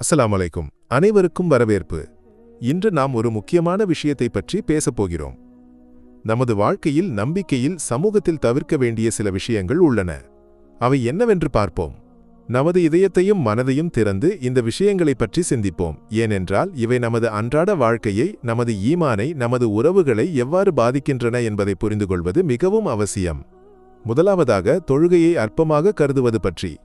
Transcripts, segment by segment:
அஸ்லாமலைக்கும் அனைவருக்கும் வரவேற்பு. இன்று நாம் ஒரு முக்கியமான விஷயத்தை பற்றி பேசப் போகிறோம். நமது வாழ்க்கையில் நம்பிக்கையில் சமூகத்தில் தவிர்க்க வேண்டிய சில விஷயங்கள் உள்ளன. அவை என்னவென்று பார்ப்போம். நமது இதயத்தையும் மனதையும் திறந்து இந்த விஷயங்களைப் பற்றி சிந்திப்போம். ஏனென்றால் இவை நமது அன்றாட வாழ்க்கையை நமது ஈமானை நமது உறவுகளை எவ்வாறு பாதிக்கின்றன என்பதை புரிந்துகொள்வது மிகவும் அவசியம். முதலாவதாக தொழுகையை அற்பமாக கருதுவது பற்றி.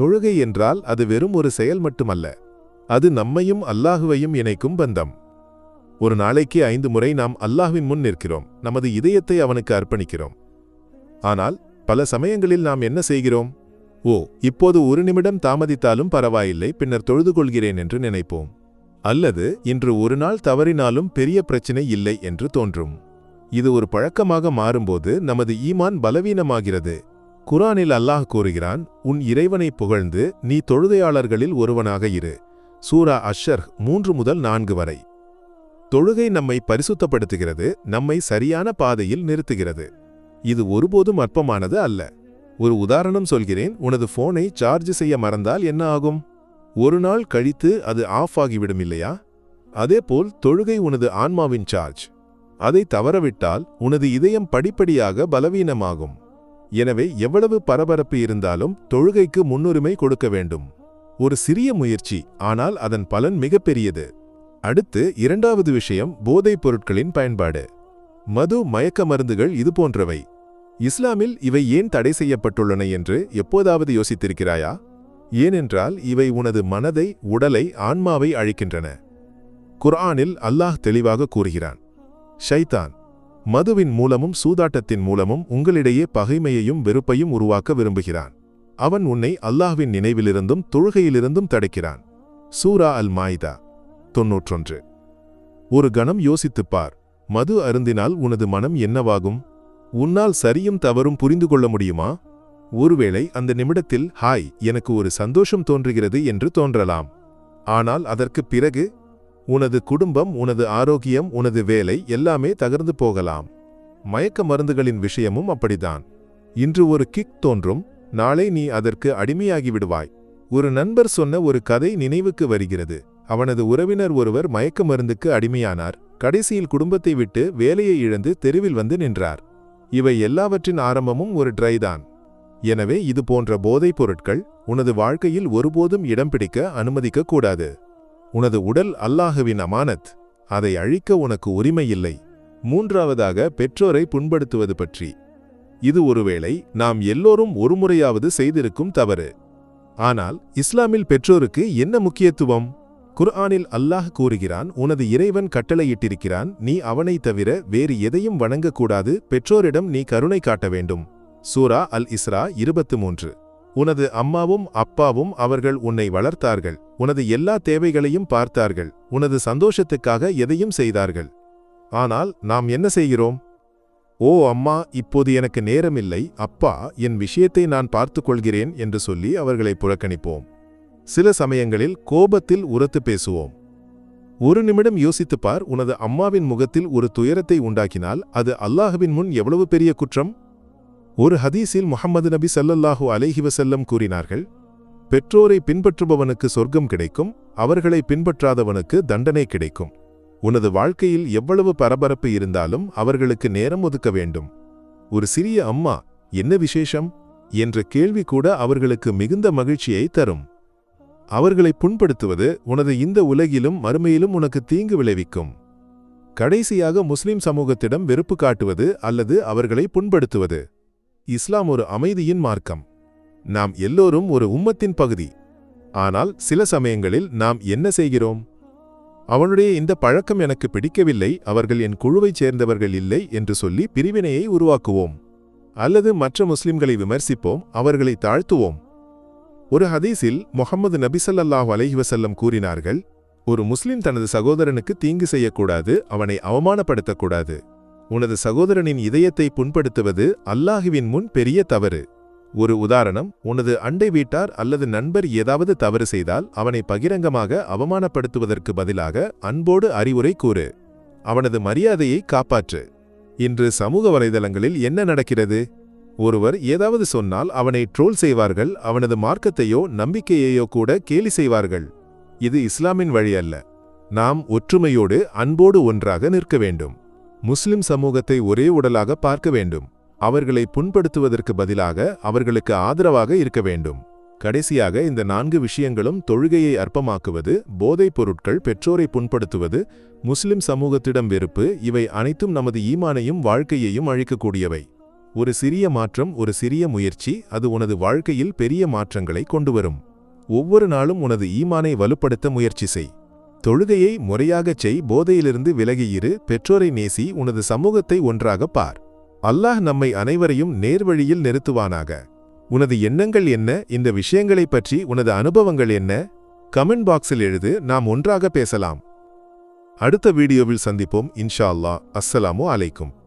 தொழுகை என்றால் அது வெறும் ஒரு செயல் மட்டுமல்ல. அது நம்மையும் அல்லாஹுவையும் இணைக்கும் பந்தம். ஒரு நாளைக்கு ஐந்து முறை நாம் அல்லாஹுவின் முன் நிற்கிறோம். நமது இதயத்தை அவனுக்கு அர்ப்பணிக்கிறோம். ஆனால் பல சமயங்களில் நாம் என்ன செய்கிறோம்? ஓ இப்போது ஒரு நிமிடம் தாமதித்தாலும் பரவாயில்லை பின்னர் தொழுது கொள்கிறேன் என்று நினைப்போம். அல்லது இன்று ஒரு நாள் தவறினாலும் பெரிய பிரச்சினை இல்லை என்று தோன்றும். இது ஒரு பழக்கமாக மாறும்போது நமது ஈமான் பலவீனமாகிறது. குரானில் அல்லாஹ் கூறுகிறான் உன் இறைவனை புகழ்ந்து நீ தொழுதையாளர்களில் ஒருவனாக இரு. சூரா அஷர் மூன்று முதல் நான்கு வரை. தொழுகை நம்மை பரிசுத்தப்படுத்துகிறது நம்மை சரியான பாதையில் நிறுத்துகிறது. இது ஒருபோதும் அற்பமானது அல்ல. ஒரு உதாரணம் சொல்கிறேன் உனது போனை சார்ஜ் செய்ய மறந்தால் என்ன ஆகும்? ஒரு நாள் கழித்து அது ஆஃப் ஆகிவிடும் இல்லையா? அதேபோல் தொழுகை உனது ஆன்மாவின் சார்ஜ் அதை தவறவிட்டால் உனது இதயம் படிப்படியாக பலவீனமாகும். எனவே எவ்வளவு பரபரப்பு இருந்தாலும் தொழுகைக்கு முன்னுரிமை கொடுக்க வேண்டும். ஒரு சிறிய முயற்சி ஆனால் அதன் பலன் மிகப்பெரியது. அடுத்து இரண்டாவது விஷயம் போதைப் பொருட்களின் பயன்பாடு. மது மயக்க மருந்துகள் இது போன்றவை. இஸ்லாமில் இவை ஏன் தடை செய்யப்பட்டுள்ளன என்று எப்போதாவது யோசித்திருக்கிறாயா? ஏனென்றால் இவை உனது மனதை உடலை ஆன்மாவை அழிக்கின்றன. குர்ஆனில் அல்லாஹ் தெளிவாக கூறுகிறான். ஷைத்தான் மதுவின் மூலமும் சூதாட்டத்தின் மூலமும் உங்களிடையே பகைமையையும் வெறுப்பையும் உருவாக்க விரும்புகிறான். அவன் உன்னை அல்லாஹ்வின் நினைவிலிருந்தும் தொழுகையிலிருந்தும் தடுக்கிறான். சூரா அல் மாய்தா தொன்னூற்றொன்று. ஒரு கணம் யோசித்துப் பார் மது அருந்தினால் உனது மனம் என்னவாகும்? உன்னால் சரியும் தவறும் புரிந்து கொள்ள முடியுமா? ஒருவேளை அந்த நிமிடத்தில் ஹாய் எனக்கு ஒரு சந்தோஷம் தோன்றுகிறது என்று தோன்றலாம். ஆனால் அதற்குப் பிறகு உனது குடும்பம் உனது ஆரோக்கியம் உனது வேலை எல்லாமே தகர்ந்து போகலாம். மயக்க மருந்துகளின் விஷயமும் அப்படிதான் இன்று ஒரு கிக் தோன்றும் நாளை நீ அதற்கு அடிமையாகி விடுவாய். ஒரு நண்பர் சொன்ன ஒரு கதை நினைவுக்கு வருகிறது. அவனது உறவினர் ஒருவர் மயக்க மருந்துக்கு அடிமையானார். கடைசியில் குடும்பத்தை விட்டு வேலையை இழந்து தெருவில் வந்து நின்றார். இவை எல்லாவற்றின் ஆரம்பமும் ஒரு ட்ரைதான் எனவே இது போன்ற போதைப் பொருட்கள் உனது வாழ்க்கையில் ஒருபோதும் இடம் பிடிக்க அனுமதிக்க கூடாது. உனது உடல் அல்லாஹுவின் அமானத். அதை அழிக்க உனக்கு உரிமையில்லை மூன்றாவதாக பெற்றோரை புண்படுத்துவது பற்றி. இது ஒருவேளை நாம் எல்லோரும் ஒருமுறையாவது செய்திருக்கும் தவறு. ஆனால் இஸ்லாமில் பெற்றோருக்கு என்ன முக்கியத்துவம்? குர்ஆனில் அல்லாஹ் கூறுகிறான் உனது இறைவன் கட்டளையிட்டிருக்கிறான் நீ அவனை தவிர வேறு எதையும் வணங்கக்கூடாது பெற்றோரிடம் நீ கருணை காட்ட வேண்டும். சூரா அல் இஸ்ரா இருபத்து மூன்று. உனது அம்மாவும் அப்பாவும் அவர்கள் உன்னை வளர்த்தார்கள் உனது எல்லா தேவைகளையும் பார்த்தார்கள் உனது சந்தோஷத்துக்காக எதையும் செய்தார்கள். ஆனால் நாம் என்ன செய்கிறோம்? ஓ அம்மா இப்போது எனக்கு நேரமில்லை. அப்பா என் விஷயத்தை நான் பார்த்து கொள்கிறேன் என்று சொல்லி அவர்களை புறக்கணிப்போம். சில சமயங்களில் கோபத்தில் உரத்து பேசுவோம். ஒரு நிமிடம் யோசித்துப்பார் உனது அம்மாவின் முகத்தில் ஒரு துயரத்தை உண்டாக்கினால் அது அல்லாஹுவின் முன் எவ்வளவு பெரிய குற்றம்? ஒரு ஹதீஸில் முஹம்மது நபி சல்லல்லாஹு அலைஹி வஸல்லம் கூறினார்கள் பெற்றோரை பின்பற்றுபவனுக்கு சொர்க்கம் கிடைக்கும் அவர்களை பின்பற்றாதவனுக்கு தண்டனை கிடைக்கும். உனது வாழ்க்கையில் எவ்வளவு பரபரப்பு இருந்தாலும் அவர்களுக்கு நேரம் ஒதுக்க வேண்டும். ஒரு சிறிய அம்மா என்ன விசேஷம்? என்ற கேள்வி கூட அவர்களுக்கு மிகுந்த மகிழ்ச்சியை தரும். அவர்களை புண்படுத்துவது உனது இந்த உலகிலும் மறுமையிலும் உனக்கு தீங்கு விளைவிக்கும். கடைசியாக முஸ்லிம் சமூகத்திடம் வெறுப்பு காட்டுவது அல்லது அவர்களை புண்படுத்துவது. இஸ்லாம் ஒரு அமைதியின் மார்க்கம். நாம் எல்லோரும் ஒரு உம்மத்தின் பகுதி. ஆனால் சில சமயங்களில் நாம் என்ன செய்கிறோம்? அவனுடைய இந்த பழக்கம் எனக்கு பிடிக்கவில்லை அவர்கள் என் குழுவைச் சேர்ந்தவர்கள் இல்லை என்று சொல்லி பிரிவினையை உருவாக்குவோம். அல்லது மற்ற முஸ்லிம்களை விமர்சிப்போம் அவர்களை தாழ்த்துவோம். ஒரு ஹதீஸில் முகமது நபிசல்லாஹு அலஹிவசல்லம் கூறினார்கள் ஒரு முஸ்லிம் தனது சகோதரனுக்கு தீங்கு செய்யக்கூடாது அவனை அவமானப்படுத்தக்கூடாது. உனது சகோதரனின் இதயத்தை புண்படுத்துவது அல்லாஹுவின் முன் பெரிய தவறு. ஒரு உதாரணம் உனது அண்டை வீட்டார் அல்லது நண்பர் ஏதாவது தவறு செய்தால் அவனை பகிரங்கமாக அவமானப்படுத்துவதற்கு பதிலாக அன்போடு அறிவுரை கூறு. அவனது மரியாதையை காப்பாற்று. இன்று சமூக வலைதளங்களில் என்ன நடக்கிறது? ஒருவர் ஏதாவது சொன்னால் அவனை ட்ரோல் செய்வார்கள் அவனது மார்க்கத்தையோ நம்பிக்கையையோ கூட கேலி செய்வார்கள். இது இஸ்லாமின் வழி அல்ல. நாம் ஒற்றுமையோடு அன்போடு ஒன்றாக நிற்க வேண்டும். முஸ்லிம் சமூகத்தை ஒரே உடலாக பார்க்க வேண்டும். அவர்களை புண்படுத்துவதற்கு பதிலாக அவர்களுக்கு ஆதரவாக இருக்க வேண்டும். கடைசியாக இந்த நான்கு விஷயங்களும் தொழுகையை அற்பமாக்குவது போதைப் பொருட்கள் பெற்றோரை புண்படுத்துவது முஸ்லிம் சமூகத்திடம் வெறுப்பு இவை அனைத்தும் நமது ஈமானையும் வாழ்க்கையையும் அழிக்கக்கூடியவை. ஒரு சிறிய மாற்றம் ஒரு சிறிய முயற்சி அது உனது வாழ்க்கையில் பெரிய மாற்றங்களை கொண்டு வரும் ஒவ்வொரு நாளும் உனது ஈமானை வலுப்படுத்த முயற்சி செய். தொழுகையை முறையாகச் செய் போதையிலிருந்து விலகியிரு பெற்றோரை நேசி உனது சமூகத்தை ஒன்றாக பார். அல்லாஹ் நம்மை அனைவரையும் நேர்வழியில் நிறுத்துவானாக. உனது எண்ணங்கள் என்ன? இந்த விஷயங்களைப் பற்றி உனது அனுபவங்கள் என்ன? கமெண்ட் பாக்ஸில் எழுது நாம் ஒன்றாக பேசலாம். அடுத்த வீடியோவில் சந்திப்போம் இன்ஷா அல்லாஹ். அஸ்ஸலாமு அலைக்கும்.